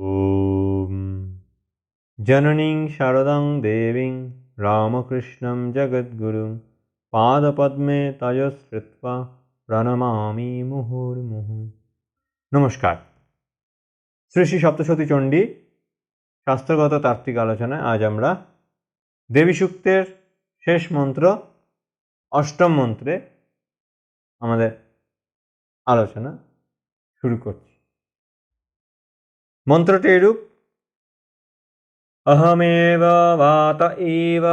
ॐ जननीं शारदां देवीं रामकृष्णं जगद्गुरुं পাদপদ্মে তয়শ্রিত্বা প্রণমামি মুহুর্মুহু নমস্কার শ্রী শ্রী সপ্তশতী চণ্ডী শাস্ত্রগত তাত্ত্বিক আলোচনায় আজ আমরা দেবী সূক্তের শেষ মন্ত্র অষ্টম মন্ত্রে আমাদের আলোচনা শুরু করছি মন্ত্রটি এরূপ অহমেব বাত ইব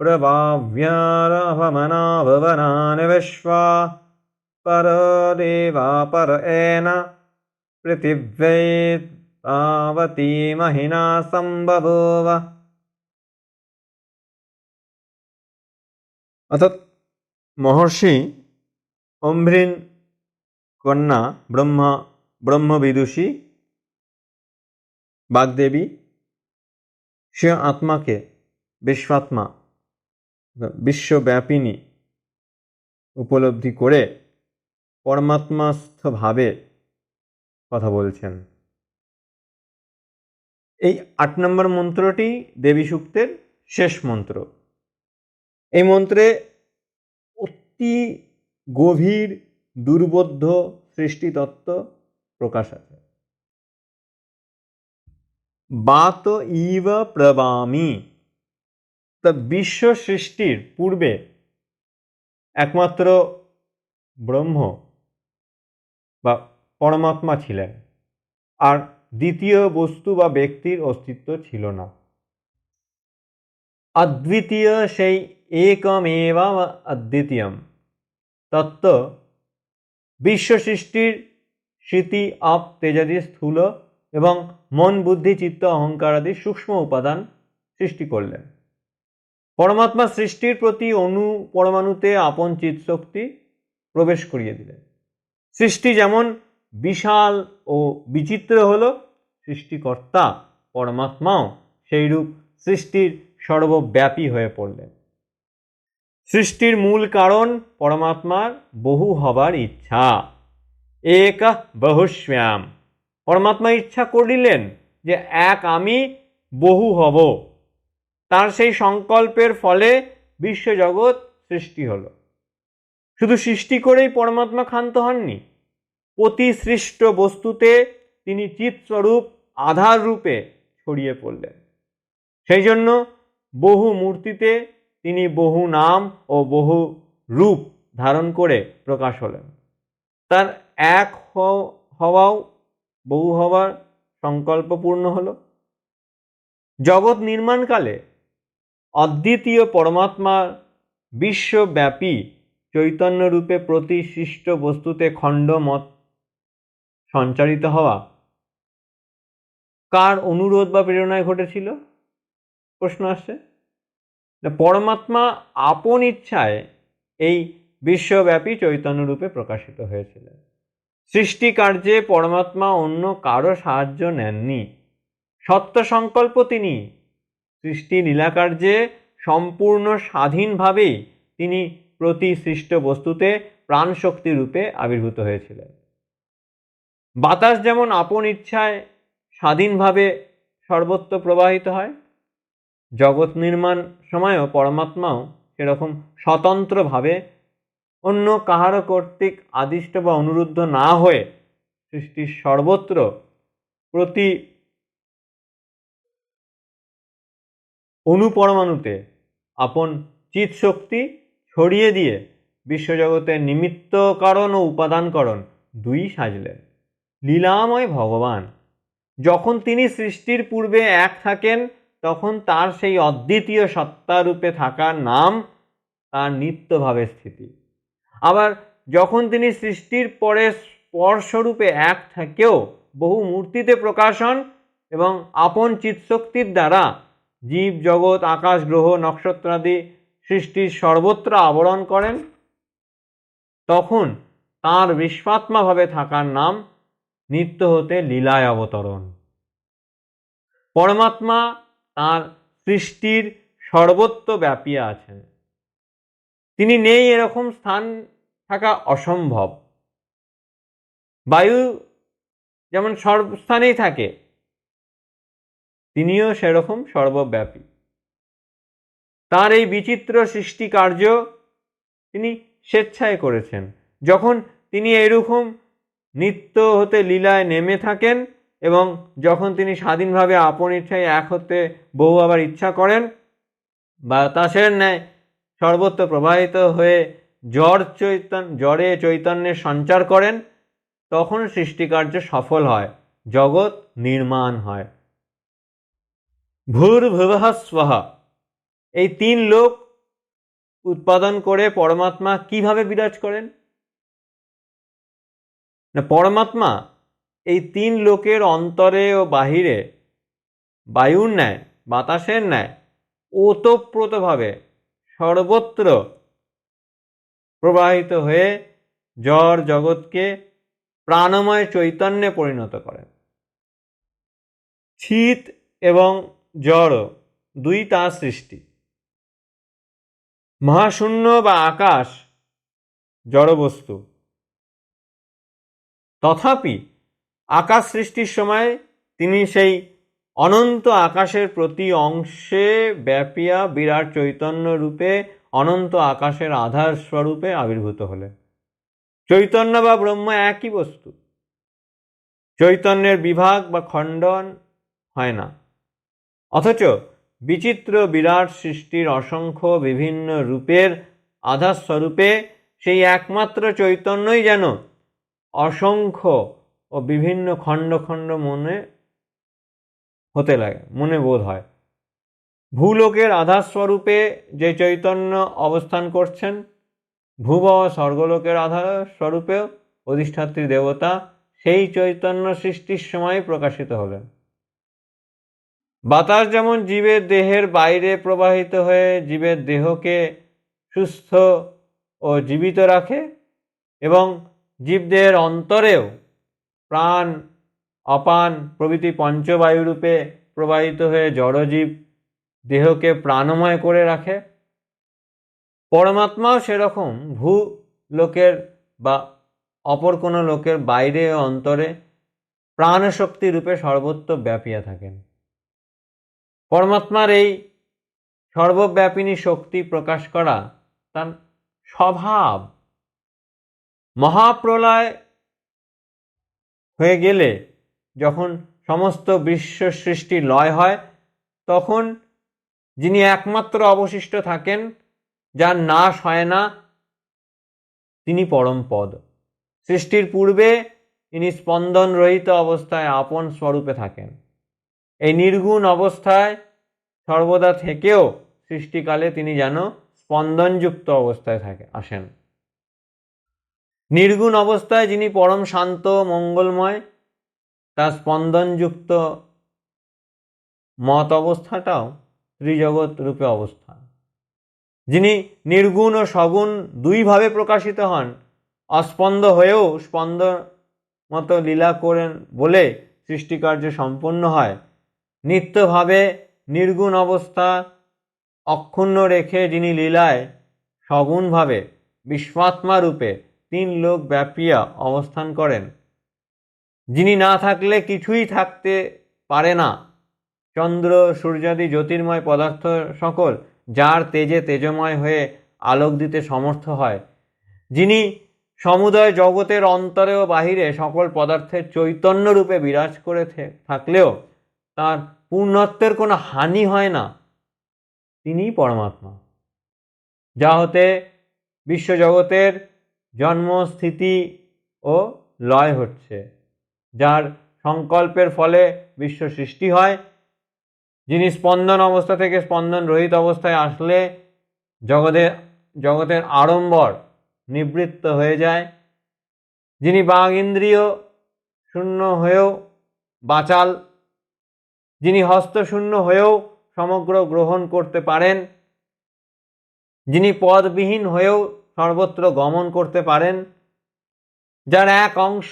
প্রভাব্যারভমনাভবনানি বিশ্বা পরদেবা পর এন পৃথিব্যৈ পাবতী মহিনা সম্বভূব অর্থাৎ মহর্ষি অম্ভৃন কন্যা ব্রহ্মা ব্রহ্মবিদুষী বাগদেবী সে আত্মাকে বিশ্বাত্মা বিশ্বব্যাপিনী উপলব্ধি করে পরমাত্মাস্থভাবে কথা বলছেন। এই আট নম্বর মন্ত্রটি দেবী সূক্তের শেষ মন্ত্র। এই মন্ত্রে অতি গভীর দুর্বোধ্য সৃষ্টিতত্ত্ব প্রকাশ আছে। বাত ইব প্রবামি। তা বিশ্ব সৃষ্টির পূর্বে একমাত্র ব্রহ্ম বা পরমাত্মা ছিলেন, আর দ্বিতীয় বস্তু বা ব্যক্তির অস্তিত্ব ছিল না। অদ্বিতীয় সেই একমেবা অদ্বিতীয়ম তত্ত্ব, বিশ্ব সৃষ্টির স্মৃতি আপ তেজাদি স্থূল এবং মন, বুদ্ধি, চিত্ত, অহংকার আদি সূক্ষ্ম উপাদান সৃষ্টি করলেন। পরমাত্মা সৃষ্টির প্রতি অনু পরমাণুতে আপন চিৎশক্তি প্রবেশ করিয়ে দিলেন। সৃষ্টি যেমন বিশাল ও বিচিত্র হল, সৃষ্টিকর্তা পরমাত্মাও সেইরূপ সৃষ্টির সর্বব্যাপী হয়ে পড়লেন। সৃষ্টির মূল কারণ পরমাত্মার বহু হবার ইচ্ছা। এক বহুশ্যাম পরমাত্মা ইচ্ছা করিলেন যে এক আমি বহু হব। তার সেই সংকল্পের ফলে বিশ্বজগৎ সৃষ্টি হলো। শুধু সৃষ্টি করেই পরমাত্মা ক্ষান্ত হননি প্রতি সৃষ্ট বস্তুতে তিনি চিৎস্বরূপ, আধার রূপে ছড়িয়ে পড়লেন। সেই জন্য বহু মূর্তিতে তিনি বহু নাম ও বহু রূপ ধারণ করে প্রকাশ হলেন। তার এক হওয়াও বহু হওয়ার সংকল্প পূর্ণ হল। জগৎ নির্মাণকালে অদ্বিতীয় পরমাত্মার বিশ্বব্যাপী চৈতন্যরূপে প্রতি সৃষ্ট বস্তুতে খণ্ড মত সঞ্চারিত হওয়া কার অনুরোধ বা প্রেরণায় ঘটেছিল? প্রশ্ন আসছে। পরমাত্মা আপন ইচ্ছায় এই বিশ্বব্যাপী চৈতন্যরূপে প্রকাশিত হয়েছিলেন। সৃষ্টি কার্যে পরমাত্মা অন্য কারও সাহায্য নেননি। সত্য সংকল্প তিনি। সৃষ্টি লীলাকার্যে সম্পূর্ণ স্বাধীনভাবেই তিনি প্রতি সৃষ্ট বস্তুতে প্রাণশক্তি রূপে আবির্ভূত হয়েছিলেন। বাতাস যেমন আপন ইচ্ছায় স্বাধীনভাবে সর্বত্র প্রবাহিত হয়, জগৎ নির্মাণ সময়ও পরমাত্মাও সেরকম স্বতন্ত্রভাবে অন্য কাহারও কর্তৃক আদিষ্ট বা অনুরুদ্ধ না হয়ে সৃষ্টির সর্বত্র প্রতি অনুপরমাণুতে আপন চিৎ শক্তি ছড়িয়ে দিয়ে বিশ্বজগতের নিমিত্তকরণ ও উপাদানকরণ দুই সাজলেন। লীলাময় ভগবান। যখন তিনি সৃষ্টির পূর্বে এক থাকেন, তখন তার সেই অদ্বিতীয় সত্তারূপে থাকার নাম তার নিত্যভাবে স্থিতি। আবার যখন তিনি সৃষ্টির পরে স্পর্শরূপে এক থেকেও বহু মূর্তিতে প্রকাশন এবং আপন চিৎশক্তির দ্বারা জীব, জগৎ, আকাশ, গ্রহ নক্ষত্রাদি সৃষ্টির সর্বত্র আবরণ করেন, তখন তাঁর বিশ্বাত্মাভাবে থাকার নাম নিত্য হতে লীলায় অবতরণ। পরমাত্মা তার সৃষ্টির সর্বত্র ব্যাপিয়ে আছেন তিনি নেই এরকম স্থান থাকা অসম্ভব। বায়ু যেমন সর্বস্থানেই থাকে, তিনিও সেরকম সর্বব্যাপী। তার এই বিচিত্র সৃষ্টি কার্য তিনি স্বেচ্ছায় করেছেন। যখন তিনি এরকম নিত্য হতে লীলায় নেমে থাকেন এবং যখন তিনি স্বাধীনভাবে আপন ইচ্ছায় এক হতে বহু আবার ইচ্ছা করেন বাতাসের ন্যায় সর্বত্র প্রবাহিত হয়ে জ্বর চৈতন্য জ্বরে চৈতন্যের সঞ্চার করেন, তখন সৃষ্টিকার্য সফল হয়, জগৎ নির্মাণ হয়। ভূর ভুবহ স্বহা এই তিন লোক উৎপাদন করে পরমাত্মা কীভাবে বিরাজ করেন? না, পরমাত্মা এই তিন লোকের অন্তরে ও বাহিরে বায়ুর ন্যায়, বাতাসের ন্যায়, ওতপ্রোতভাবে সর্বত্র প্রবাহিত হয়ে জড় জগৎকে প্রাণময় চৈতন্যে পরিণত করেন শীত এবং জড় দুই তা সৃষ্টি। মহাশূন্য বা আকাশ জড়বস্তু। তথাপি আকাশ সৃষ্টির সময় তিনি সেই অনন্ত আকাশের প্রতি অংশে ব্যাপিয়া বিরাট চৈতন্য রূপে অনন্ত আকাশের আধার স্বরূপে আবির্ভূত হলেন চৈতন্য বা ব্রহ্ম একই বস্তু। চৈতন্যের বিভাগ বা খণ্ডন হয় না। অথচ বিচিত্র বিরাট সৃষ্টির অসংখ্য বিভিন্ন রূপের আধার স্বরূপে সেই একমাত্র চৈতন্যই যেন অসংখ্য ও বিভিন্ন খণ্ড খণ্ড মনে হতে লাগে, মনে বোধ হয়। ভূলোকের আধার স্বরূপে যে চৈতন্য অবস্থান করছেন, ভূব স্বর্গলোকের আধার স্বরূপেও অধিষ্ঠাত্রী দেবতা সেই চৈতন্য সৃষ্টির সময় প্রকাশিত হলেন। বাতাস যেমন জীবের দেহের বাইরে প্রবাহিত হয়ে জীবের দেহকে সুস্থ ও জীবিত রাখে এবং জীবদের অন্তরেও প্রাণ, অপান প্রভৃতি পঞ্চবায়ুরূপে প্রবাহিত হয়ে জড়জীব দেহকে প্রাণময় করে রাখে। পরমাত্মাও সেরকম, ভূ লোকের বা অপর কোনো লোকের বাইরে অন্তরে প্রাণশক্তি রূপে সর্বত্র ব্যাপিয়া থাকেন। পরমাত্মার এই সর্বব্যাপিনী শক্তি প্রকাশ করা তার স্বভাব। মহাপ্রলয় হয়ে গেলে যখন সমস্ত বিশ্ব সৃষ্টি লয় হয়, তখন যিনি একমাত্র অবশিষ্ট থাকেন, যার নাশ হয় না, তিনি পরম পদ। সৃষ্টির পূর্বে তিনি স্পন্দন রহিত অবস্থায় আপন স্বরূপে থাকেন। এই নির্গুণ অবস্থায় সর্বদা থেকেও সৃষ্টিকালে তিনি যেন স্পন্দনযুক্ত অবস্থায় থাকে, আসেন। নির্গুণ অবস্থায় যিনি পরম শান্ত, মঙ্গলময়, তার স্পন্দনযুক্ত মত অবস্থাটাও ত্রিজগৎ রূপে অবস্থা যিনি নির্গুণ ও সগুণ দুইভাবে প্রকাশিত হন, অস্পন্দ হয়েও স্পন্দ মতো লীলা করেন বলে সৃষ্টিকার্য সম্পন্ন হয়। নিত্যভাবে নির্গুণ অবস্থা অক্ষুণ্ণ রেখে যিনি লীলায় সগুণভাবে বিশ্বাত্মা রূপে তিন লোক ব্যাপিয়া অবস্থান করেন। যিনি না থাকলে কিছুই থাকতে পারে না। চন্দ্র সূর্যাদি জ্যোতির্ময় পদার্থ সকল, যার তেজে তেজময় হয়ে আলোক দিতে সমর্থ হয়। যিনি সমুদয় জগতের অন্তরে ও বাহিরে সকল পদার্থের চৈতন্য রূপে বিরাজ করে থাকলেও তার পূর্ণত্বের কোনো হানি হয় না। তিনিই পরমাত্মা। যা হতে বিশ্বজগতের জন্ম স্থিতি ও লয় হচ্ছে, যার সংকল্পের ফলে বিশ্ব সৃষ্টি হয় যিনি স্পন্দন অবস্থা থেকে স্পন্দন রহিত অবস্থায় আসলে জগতের জগতের আড়ম্বর নিবৃত্ত হয়ে যায়। যিনি বাঘ ইন্দ্রিয় শূন্য হয়েও বাঁচাল, যিনি হস্তশূন্য হয়েও সমগ্র গ্রহণ করতে পারেন, যিনি পদবিহীন হয়েও সর্বত্র গমন করতে পারেন, যার এক অংশ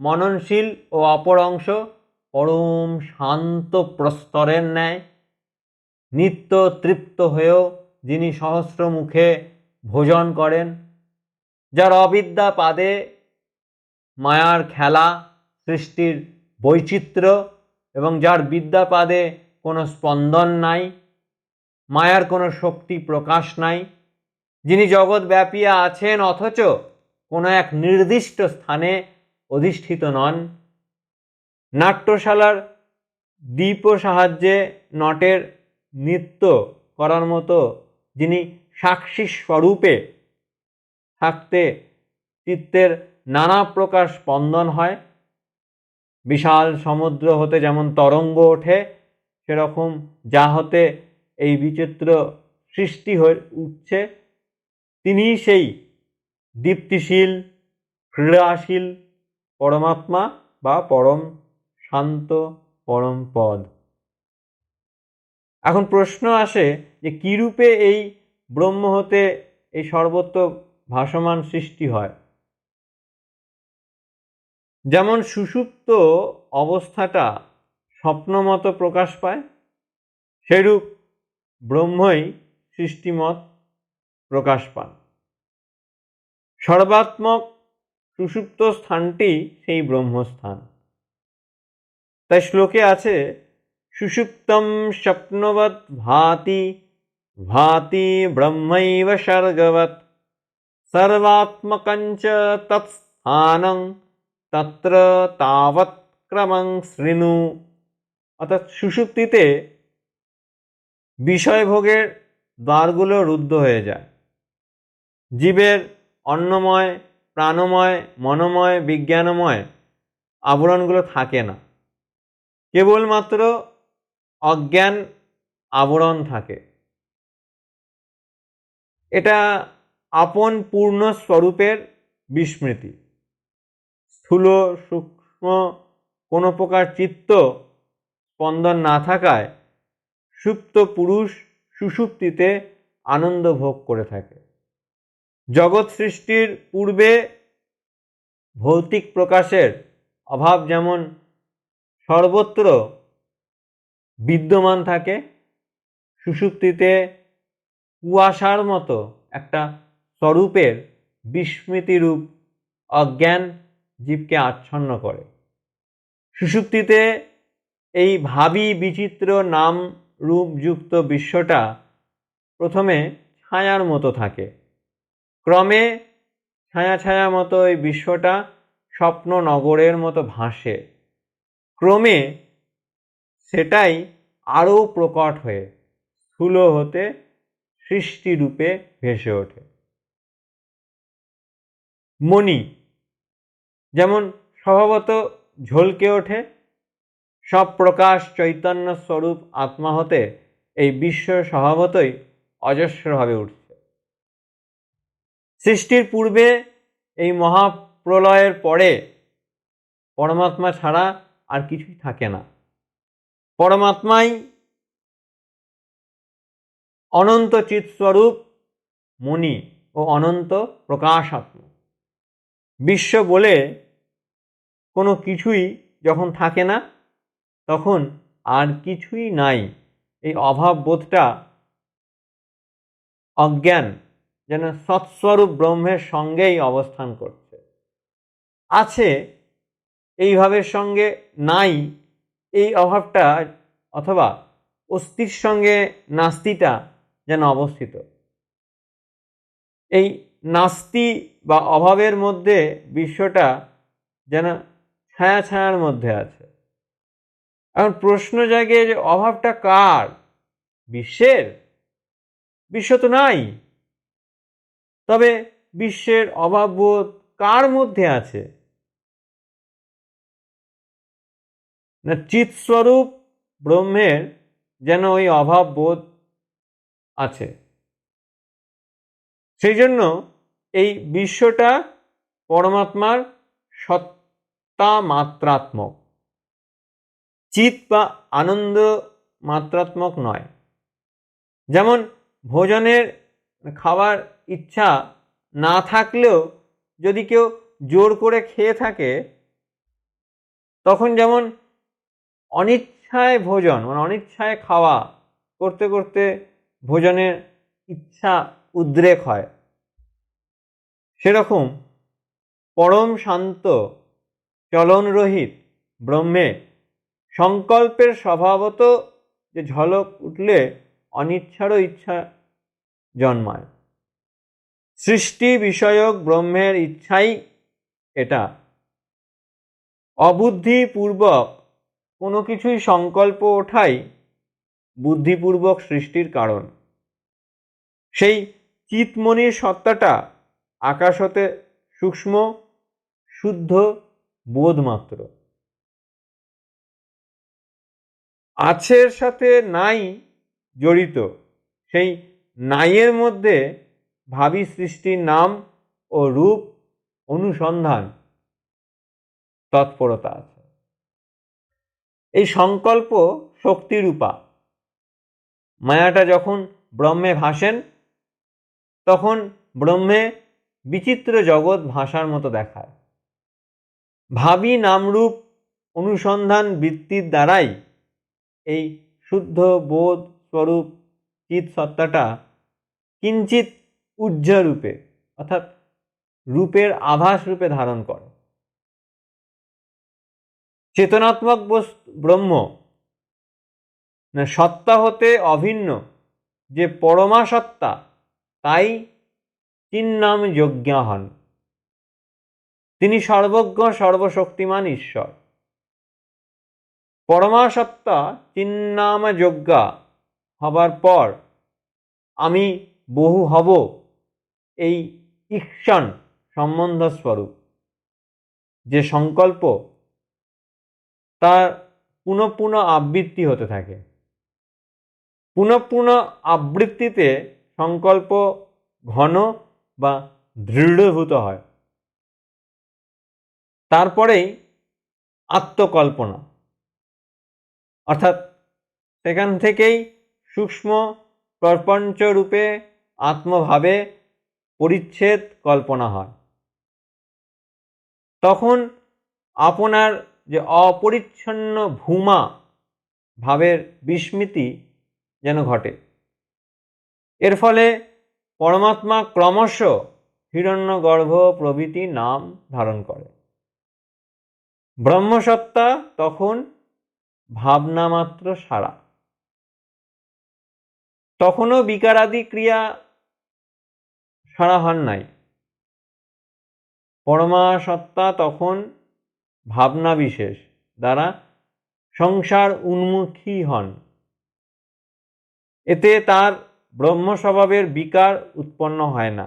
মননশীল ও অপর অংশ পরম শান্ত প্রস্তরের ন্যায় নিত্য তৃপ্ত হয়েও যিনি সহস্র মুখে ভোজন করেন, যার অবিদ্যা পাদে মায়ার খেলা, সৃষ্টির বৈচিত্র্য এবং যার বিদ্যাপাদে কোনো স্পন্দন নাই, মায়ার কোনো শক্তি প্রকাশ নাই, যিনি জগৎ ব্যাপিয়া আছেন অথচ কোনো এক নির্দিষ্ট স্থানে অধিষ্ঠিত নন। নাট্যশালার দীপ সাহায্যে নটের নৃত্য করার মতো যিনি সাক্ষী স্বরূপে থাকতে চিত্তের নানা প্রকার স্পন্দন হয়। বিশাল সমুদ্র হতে যেমন তরঙ্গ ওঠে, সেরকম যা হতে এই বিচিত্র সৃষ্টি হয়ে উঠছে তিনি সেই দীপ্তিশীল, ক্রীড়াশীল পরমাত্মা বা পরম শান্ত পরম পদ। এখন প্রশ্ন আসে যে কীরূপে এই ব্রহ্ম হতে এই সর্বত্র ভাসমান সৃষ্টি হয়? যেমন সুষুপ্ত অবস্থাটা স্বপ্নমতো প্রকাশ পায়, সেরূপ ব্রহ্মই সৃষ্টিমত প্রকাশ পান। সর্বাত্মক সুষুপ্ত স্থানটি সেই ব্রহ্মস্থান। তাই শ্লোকে আছে, সুষুপ্তম স্বপ্নবৎ ভাতি ভাতি ব্রহ্মৈব স্বর্গবৎ সর্বাত্মকঞ্চ তৎস্থানং তত্র তাবৎ ক্রমং শৃণু। অর্থাৎ সুষুপ্তিতে বিষয়ভোগের দ্বারগুলো রুদ্ধ হয়ে যায়। জীবের অন্নময়, প্রাণময়, মনোময়, বিজ্ঞানময় আবরণগুলো থাকে না। কেবলমাত্র অজ্ঞান আবরণ থাকে। এটা আপন পূর্ণ স্বরূপের বিস্মৃতি। স্থূল, সূক্ষ্ম কোনো প্রকার চিত্ত স্পন্দন না থাকায় সুপ্ত পুরুষ সুষুপ্তিতে আনন্দ ভোগ করে থাকে। জগৎ সৃষ্টির পূর্বে ভৌতিক প্রকাশের অভাব যেমন সর্বত্র বিদ্যমান থাকে সুষুপ্তিতে কুয়াশার মতো একটা স্বরূপের বিস্মৃতিরূপ অজ্ঞান জীবকে আচ্ছন্ন করে। সুষুপ্তিতে এই ভাবি বিচিত্র নাম রূপযুক্ত বিশ্বটা প্রথমে ছায়ার মতো থাকে। ক্রমে ছায়া ছায়া মতো এই বিশ্বটা স্বপ্ন নগরের মতো ভাসে। ক্রমে সেটাই আরও প্রকট হয়ে স্থূল হতে সৃষ্টিরূপে ভেসে ওঠে। মণি, যেমন স্বভাবত ঝলকে ওঠে, সব প্রকাশ চৈতন্য স্বরূপ আত্মা হতে এই বিশ্ব স্বভাবতই অজস্রভাবে উঠছে। সৃষ্টির পূর্বে এই মহাপ্রলয়ের পরে পরমাত্মা ছাড়া আর কিছুই থাকে না। পরমাত্মাই অনন্ত চিৎস্বরূপ মণি ও অনন্ত প্রকাশাত্ম। বিশ্ব বলে কোনো কিছুই যখন থাকে না, তখন আর কিছুই নাই। এই অভাব বোধটা অজ্ঞান যেন সৎস্বরূপ ব্রহ্মের সঙ্গেই অবস্থান করছে। আছে এইভাবের সঙ্গে নাই এই অভাবটা অথবা অস্থির সঙ্গে নাস্তিটা যেন অবস্থিত। এই নাস্তি বা অভাবের মধ্যে বিশ্বটা যেন ছায়া ছায়ার মধ্যে আছে। এখন প্রশ্ন জাগে যে অভাবটা কার? বিশ্বের? বিশ্ব তো নাই। তবে বিশ্বের অভাববোধ কার মধ্যে আছে? না চিৎস্বরূপ ব্রহ্মের যেন ওই অভাব বোধ আছে। সেই জন্য এই বিশ্বটা পরমাত্মার সত্তা মাত্রাত্মক চিত বা আনন্দ মাত্রাত্মক নয়। যেমন ভোজনের খাবার ইচ্ছা না থাকলেও যদি কেউ জোর করে খেয়ে থাকে, তখন যেমন অনিচ্ছায় ভোজন মানে অনিচ্ছায় খাওয়া করতে করতে ভোজনের ইচ্ছা উদ্রেক হয়। সেরকম পরম শান্ত, চলনরহিত ব্রহ্মে সংকল্পের স্বভাবত যে ঝলক উঠলে অনিচ্ছারও ইচ্ছা জন্মায়। সৃষ্টি বিষয়ক ব্রহ্মের ইচ্ছাই এটা। অবুদ্ধিপূর্বক কোনো কিছুই সংকল্প ওঠাই বুদ্ধিপূর্বক সৃষ্টির কারণ। সেই চিতমনির সত্তাটা আকাশ হতে সূক্ষ্ম, শুদ্ধ বোধ মাত্র। আছের সাথে নাই জড়িত, সেই নাইয়ের মধ্যে ভাবি সৃষ্টির নাম ও রূপ অনুসন্ধান, তৎপরতা আছে। এই সংকল্প শক্তিরূপা। মায়াটা যখন ব্রহ্মে ভাসেন, তখন ব্রহ্মে বিচিত্র জগৎ ভাষার মতো দেখায়। ভাবি নামরূপ অনুসন্ধান বৃত্তির দ্বারাই এই শুদ্ধ বোধ স্বরূপ চিৎ সত্তাটা কিঞ্চিত উজ্জ্বল রূপে অর্থাৎ রূপের আভাস রূপে ধারণ করে। চেতনাত্মক বস্তু, ব্রহ্ম। সত্তা হতে অভিন্ন। যে পরমা সত্তা তাই চিন্নাম যজ্ঞা হন তিনি সর্বজ্ঞ, সর্বশক্তিমান ঈশ্বর। পরমা পরমাসত্তা, চিন্নাম যজ্ঞা হবার পর আমি বহু হব এই ঈক্ষণ সম্বন্ধ স্বরূপ যে সংকল্প তার পুনঃ পুনঃ আবৃত্তি হতে থাকে। পুনঃ পুনঃ আবৃত্তিতে সংকল্প ঘন বা দৃঢ়ভূত হয়। তারপরেই আত্মকল্পনা। অর্থাৎ সেখান থেকেই সূক্ষ্ম প্রপঞ্চ রূপে আত্মভাবে পরিচ্ছেদ কল্পনা হয়। তখন আপনার যে অপরিচ্ছন্ন ভূমা ভাবের বিস্মৃতি যেন ঘটে। এর ফলে পরমাত্মা ক্রমশ হিরণ্যগর্ভ প্রভৃতি নাম ধারণ করে। ব্রহ্মসত্তা তখন ভাবনা মাত্র সারা। তখনও বিকারাদি ক্রিয়া সারা হন নাই। পরমা সত্তা তখন ভাবনা বিশেষ, দ্বারা সংসার উন্মুখী হন। এতে তার ব্রহ্ম স্বভাবের বিকার উৎপন্ন হয় না।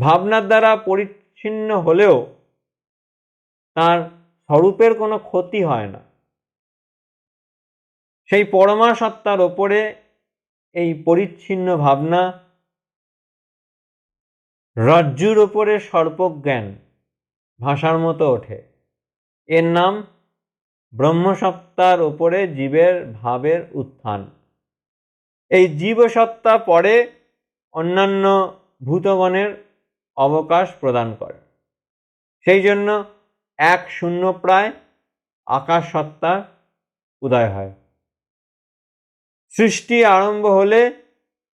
ভাবনার দ্বারা পরিচ্ছিন্ন হলেও তার স্বরূপের কোনো ক্ষতি হয় না। সেই পরমা সত্তার ওপরে এই পরিচ্ছিন্ন ভাবনা রজ্জুর ওপরে সর্পজ্ঞান। ভাষার মতো ওঠে। এর নাম ব্রহ্মসত্তার ওপরে জীবের ভাবের উত্থান। এই জীবসত্তা পরে অন্যান্য ভূতগণের অবকাশ প্রদান করে। সেই জন্য এক শূন্য প্রায় আকাশ সত্তার উদয় হয়। সৃষ্টি আরম্ভ হলে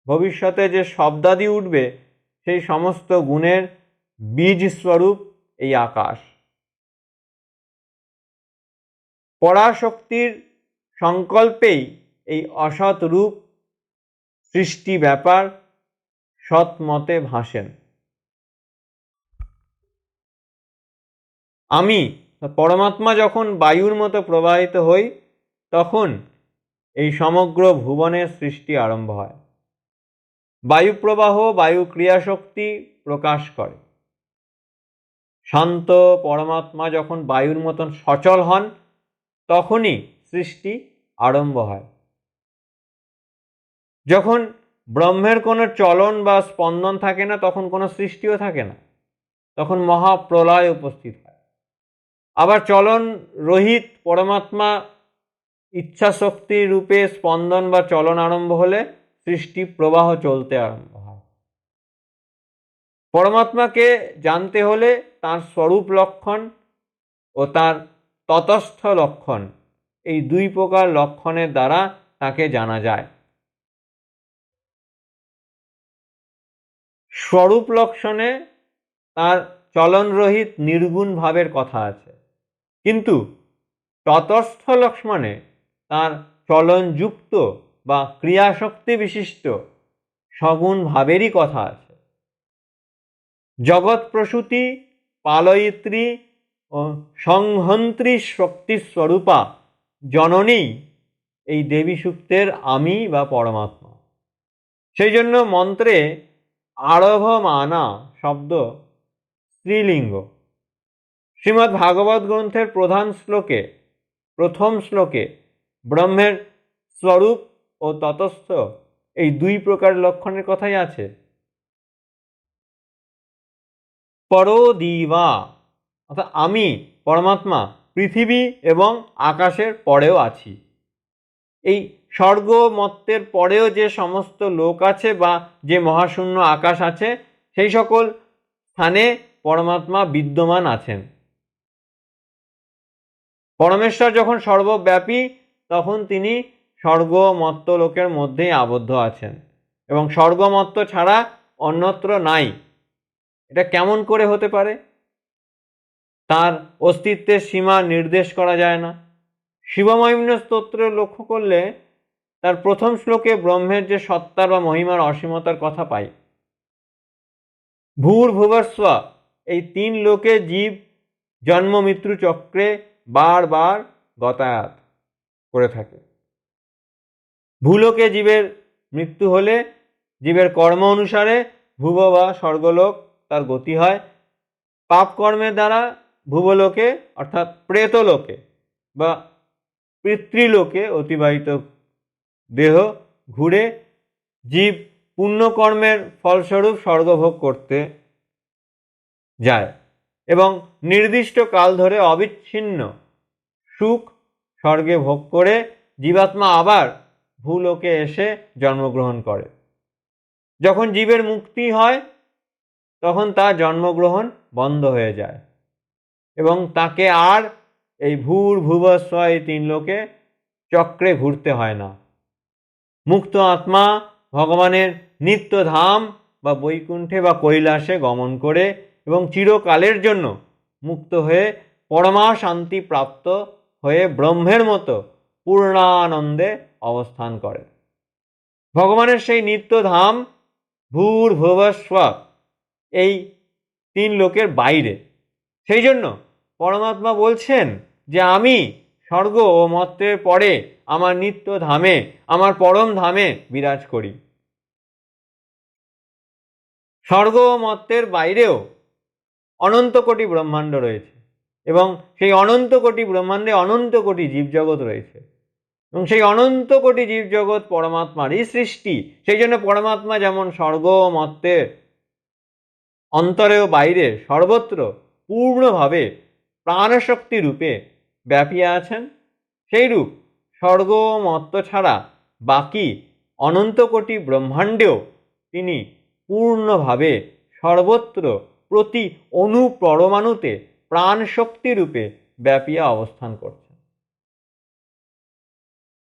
ভবিষ্যতে যে শব্দাদি উঠবে, সেই সমস্ত গুণের বীজ স্বরূপ এই আকাশ পরাশক্তির সংকল্পেই এই অসৎ রূপ সৃষ্টি ব্যাপার সৎ মতে ভাসেন। আমি, পরমাত্মা যখন বায়ুর মতো প্রবাহিত হই, তখন এই সমগ্র ভুবনের সৃষ্টি আরম্ভ হয়। বায়ু প্রবাহ বায়ু ক্রিয়াশক্তি প্রকাশ করে। শান্ত পরমাত্মা যখন বায়ুর মতন সচল হন, তখনই সৃষ্টি আরম্ভ হয়। যখন ব্রহ্মের কোনো চলন বা স্পন্দন থাকে না, তখন কোনো সৃষ্টিও থাকে না। তখন মহাপ্রলয় উপস্থিত হয়। আবার চলন রহিত পরমাত্মা ইচ্ছা শক্তি রূপে স্পন্দন বা চলন আরম্ভ হলে সৃষ্টি প্রবাহ চলতে আরম্ভ পরমাত্মাকে জানতে হলে তার স্বরূপ লক্ষণ ও তার ততস্থ লক্ষণ, এই দুই প্রকার লক্ষণের দ্বারা তাকে জানা যায়। স্বরূপ লক্ষণে তার চলনরহিত নির্গুণ ভাবের কথা আছে। কিন্তু ততস্থ লক্ষ্মণে তার চলনযুক্ত বা ক্রিয়াশক্তি বিশিষ্ট সগুণ ভাবেরই কথা আছে। জগৎ প্রসূতি পালয়িত্রী ও সংহন্ত্রী শক্তি স্বরূপা জননী এই দেবী সূক্তের আমি বা পরমাত্মা। সেই জন্য মন্ত্রে আরভমানা শব্দ স্ত্রীলিঙ্গ। শ্রীমদ্ ভাগবত গ্রন্থের প্রধান শ্লোকে, প্রথম শ্লোকে ব্রহ্মের স্বরূপ ও ততস্থ এই দুই প্রকার লক্ষণের কথাই আছে। পরদিবা অর্থাৎ আমি, পরমাত্মা, পৃথিবী এবং আকাশের পরেও আছি। এই স্বর্গ মত্তের পরেও যে সমস্ত লোক আছে বা যে মহাশূন্য আকাশ আছে, সেই সকল স্থানে পরমাত্মা বিদ্যমান আছেন। পরমেশ্বর যখন সর্বব্যাপী, তখন তিনি স্বর্গমত্ত লোকের মধ্যেই আবদ্ধ আছেন। এবং স্বর্গমত্ত ছাড়া অন্যত্র নাই। এটা কেমন করে হতে পারে? তার অস্তিত্বের সীমা নির্দেশ করা যায় না। শিবমহিম্ন স্তোত্রে লক্ষ্য করলে তার প্রথম শ্লোকে ব্রহ্মের যে সত্তার বা মহিমার অসীমতার কথা পাই। ভূর ভুবস্ব, এই তিন লোকে জীব, জন্ম, মৃত্যু চক্রে বারবার গতায়াত করে থাকে। ভূলোকে জীবের মৃত্যু হলে, জীবের কর্ম অনুসারে ভুব বা স্বর্গলোক তার গতি হয়। পাপ কর্মের দ্বারা ভুবলোকে, অর্থাৎ প্রেতলোকে বা পিতৃলোকে অতিবাহিত দেহ ঘুরে জীব পুণ্যকর্মের ফলস্বরূপ স্বর্গভোগ করতে যায় এবং নির্দিষ্ট কাল ধরে অবিচ্ছিন্ন সুখ স্বর্গে ভোগ করে জীবাত্মা আবার ভূলোকে এসে জন্মগ্রহণ করে। যখন জীবের মুক্তি হয় তখন তার জন্মগ্রহণ বন্ধ হয়ে যায়। এবং তাকে আর এই ভূর ভুবস্ব এই তিন লোকে চক্রে ঘুরতে হয় না। মুক্ত আত্মা ভগবানের নিত্যধাম বা বৈকুণ্ঠে বা কৈলাসে গমন করে এবং চিরকালের জন্য মুক্ত হয়ে পরমা শান্তি প্রাপ্ত হয়ে ব্রহ্মের মতো পূর্ণানন্দে অবস্থান করে। ভগবানের সেই নিত্যধাম ভূর ভুবস্ব এই তিন লোকের বাইরে। সেই জন্য পরমাত্মা বলছেন যে, আমি স্বর্গ ও মত্তের পরে আমার নিত্য ধামে, আমার পরম ধামে বিরাজ করি। স্বর্গ ও মত্তের বাইরেও অনন্ত কোটি ব্রহ্মাণ্ড রয়েছে এবং সেই অনন্ত কোটি ব্রহ্মাণ্ডে অনন্ত কোটি জীবজগৎ রয়েছে। এবং সেই অনন্ত কোটি জীবজগৎ পরমাত্মারই সৃষ্টি। সেই জন্য পরমাত্মা যেমন স্বর্গ ও মত্তের অন্তরে ও বাইরে সর্বত্র পূর্ণভাবে প্রাণশক্তি রূপে ব্যাপিয়ে আছেন। সেই রূপ স্বর্গ ও মত্ত ছাড়া বাকি অনন্ত কোটি ব্রহ্মাণ্ডেও তিনি পূর্ণভাবে সর্বত্র প্রতি অনুপরমাণুতে প্রাণশক্তি রূপে ব্যাপিয়া অবস্থান করছেন।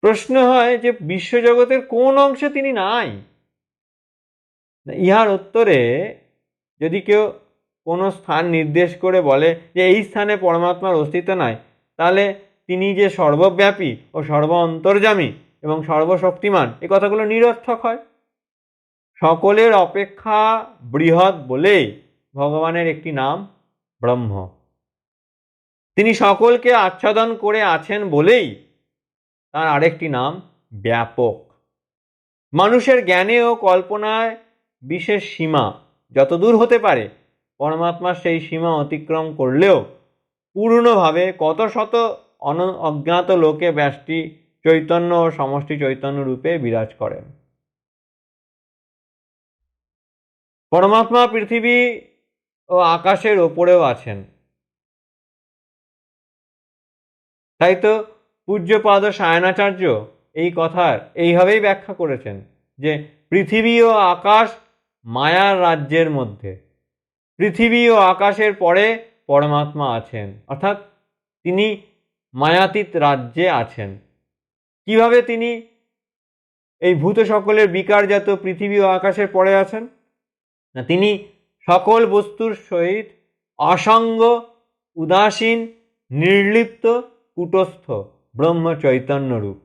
প্রশ্ন হয় যে বিশ্বজগতের কোন অংশে তিনি নাই? ইহার উত্তরে যদি কেউ কোনো স্থান নির্দেশ করে বলে যে এই স্থানে পরমাত্মার অস্তিত্ব নাই, তাহলে তিনি যে সর্বব্যাপী ও সর্ব অন্তর্যামী এবং সর্বশক্তিমান এই কথাগুলো নিরর্থক হয়। সকলের অপেক্ষা বৃহৎ বলেই ভগবানের একটি নাম ব্রহ্ম। তিনি সকলকে আচ্ছাদন করে আছেন বলেই তার আরেকটি নাম ব্যাপক। মানুষের জ্ঞানে ও কল্পনায় বিশেষ সীমা যতদূর হতে পারে, পরমাত্মা সেই সীমা অতিক্রম করলেও পূর্ণভাবে কত শত অন, অজ্ঞাত লোকে ব্যষ্টি চৈতন্য ও সমষ্টি চৈতন্য রূপে বিরাজ করেন। পরমাত্মা পৃথিবী ও আকাশের ওপরেও আছেন। তাই তো পূজ্যপাদ সায়নাচার্য এই কথার, এইভাবেই ব্যাখ্যা করেছেন যে পৃথিবী ও আকাশ মায়ার রাজ্যের মধ্যে। পৃথিবী ও আকাশের পরে পরমাত্মা আছেন। অর্থাৎ তিনি মায়াতীত রাজ্যে আছেন। কীভাবে তিনি এই ভূত সকলের বিকারজাত পৃথিবী ও আকাশের পরে আছেন? না, তিনি সকল বস্তুর সহিত অসঙ্গ, উদাসীন, নির্লিপ্ত, কুটস্থ, ব্রহ্ম চৈতন্য রূপ।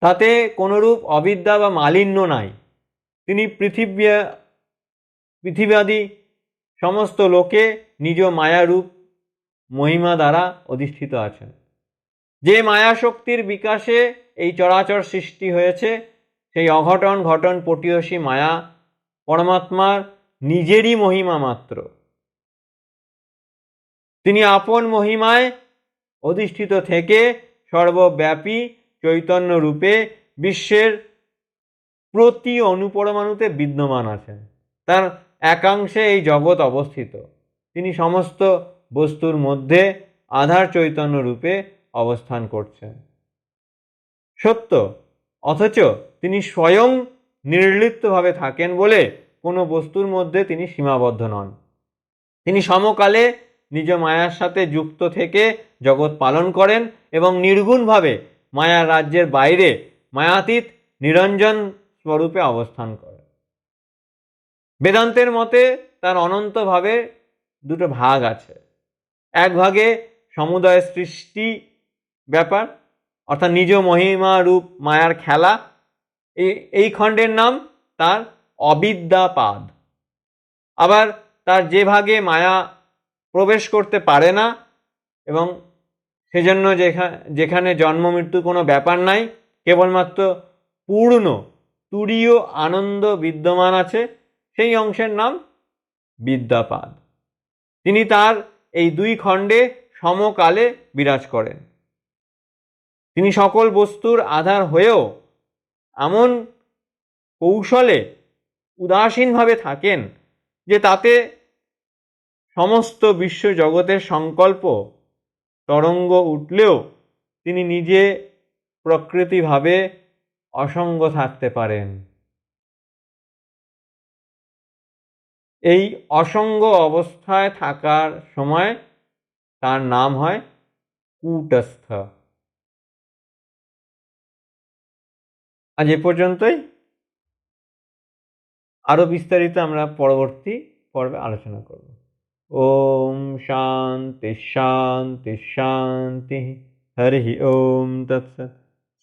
তাতে কোনোরূপ অবিদ্যা বা মালিন্য নাই। তিনি পৃথিবী পৃথিবীবাদী সমস্ত লোকে নিজ মায়ারূপ মহিমা দ্বারা অধিষ্ঠিত আছেন। যে মায়া শক্তির বিকাশে এই চরাচর সৃষ্টি হয়েছে, সেই অঘটন ঘটন পটীয়সী মায়া পরমাত্মার নিজেরই মহিমা মাত্র। তিনি আপন মহিমায় অধিষ্ঠিত থেকে সর্বব্যাপী চৈতন্য রূপে বিশ্বের প্রতি অনুপরমাণুতে বিদ্যমান আছেন। তার একাংশে এই জগৎ অবস্থিত। তিনি সমস্ত বস্তুর মধ্যে আধার চৈতন্য রূপে অবস্থান করছেন। সত্য, অথচ তিনি স্বয়ং নির্লিপ্তভাবে থাকেন বলে কোনো বস্তুর মধ্যে তিনি সীমাবদ্ধ নন। তিনি সমকালে নিজ মায়ার সাথে যুক্ত থেকে জগৎ পালন করেন এবং নির্গুণভাবে মায়ার রাজ্যের বাইরে মায়াতীত, নিরঞ্জন স্বরূপে অবস্থান করেন বেদান্তের মতে তার অনন্তভাবে দুটো ভাগ আছে। এক ভাগে সমুদয় সৃষ্টি ব্যাপার, অর্থাৎ নিজ মহিমা রূপ মায়ার খেলা। এই এই খণ্ডের নাম তার অবিদ্যাপাদ আবার তার যে ভাগে মায়া প্রবেশ করতে পারে না এবং সেজন্য যেখানে জন্ম মৃত্যু কোনো ব্যাপার নাই, কেবলমাত্র পূর্ণ তুরীয় আনন্দ বিদ্যমান আছে। সেই অংশের নাম বিদ্যাপাদ। তিনি তার এই দুই খণ্ডে সমকালে বিরাজ করেন। তিনি সকল বস্তুর আধার হয়েও এমন কৌশলে উদাসীনভাবে থাকেন যে তাতে সমস্ত বিশ্ব জগতের সংকল্প তরঙ্গ উঠলেও তিনি নিজে প্রকৃতিভাবে অসঙ্গ থাকতে পারেন। এই অসঙ্গ অবস্থায় থাকার সময় তার নাম হয় কূটস্থ। আজ এ পর্যন্তই। আরও বিস্তারিত আমরা পরবর্তী পর্বে আলোচনা করব। ওম শান্তি শান্তি শান্তি। হরি ওম তৎসৎ।